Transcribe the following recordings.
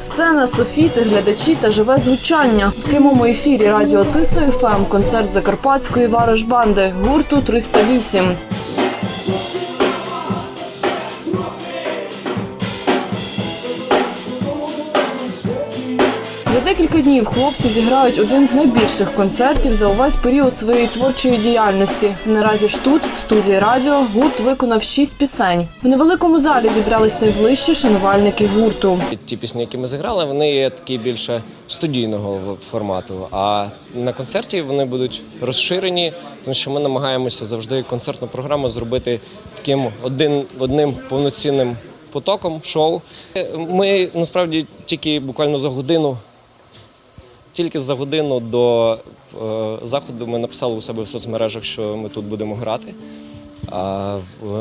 Сцена, софіти, глядачі та живе звучання. В прямому ефірі радіо Тиса ФМ концерт закарпатської варожбанди гурту 308. Декілька днів хлопці зіграють один з найбільших концертів за увесь період своєї творчої діяльності. Наразі ж тут, в студії радіо, гурт виконав шість пісень. В невеликому залі зібрались найближчі шанувальники гурту. Ті пісні, які ми зіграли, вони є такі більше студійного формату. А на концерті вони будуть розширені, тому що ми намагаємося завжди концертну програму зробити таким один одним повноцінним потоком шоу. Ми насправді тільки буквально за годину. Тільки за годину до е, заходу ми написали у себе в соцмережах, що ми тут будемо грати. А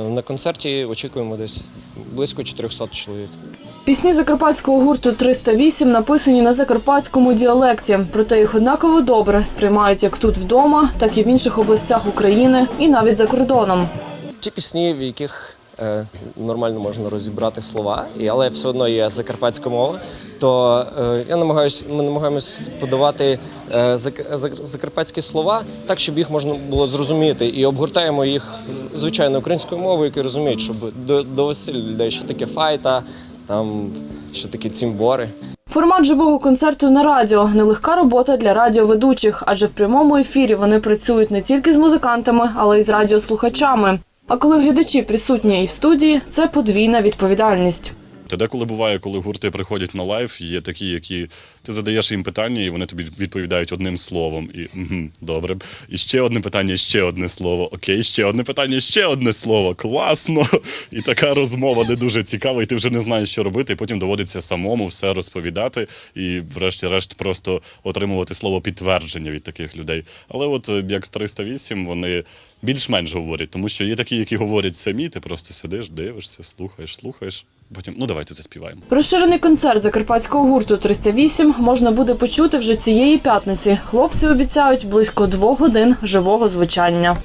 на концерті очікуємо десь близько 400 чоловік. Пісні закарпатського гурту 308 написані на закарпатському діалекті, проте їх однаково добре сприймають як тут вдома, так і в інших областях України, і навіть за кордоном. Ті пісні, в яких е, нормально можна розібрати слова, і, але все одно є закарпатська мова, то е, я намагаюсь, ми намагаємось подавати е, зак- зак- закарпатські слова так, щоб їх можна було зрозуміти, і обгортаємо їх звичайно українською мовою, які розуміють, щоб до, довести людей, що таке файта, там що таке цімбори. Формат живого концерту на радіо нелегка робота для радіоведучих, адже в прямому ефірі вони працюють не тільки з музикантами, але й з радіослухачами. А коли глядачі присутні і в студії, це подвійна відповідальність. Та деколи буває, коли гурти приходять на лайв, є такі, які ти задаєш їм питання, і вони тобі відповідають одним словом. І угу, добре. І ще одне питання, ще одне слово. Окей, ще одне питання, ще одне слово. Класно. І така розмова не дуже цікава, і ти вже не знаєш, що робити. І потім доводиться самому все розповідати і, врешті-решт, просто отримувати слово підтвердження від таких людей. Але от е, як з 308, вони більш-менш говорять, тому що є такі, які говорять самі, ти просто сидиш, дивишся, слухаєш, слухаєш. Потім, ну давайте заспіваємо. Розширений концерт закарпатського гурту 308 можна буде почути вже цієї п'ятниці. Хлопці обіцяють близько двох годин живого звучання.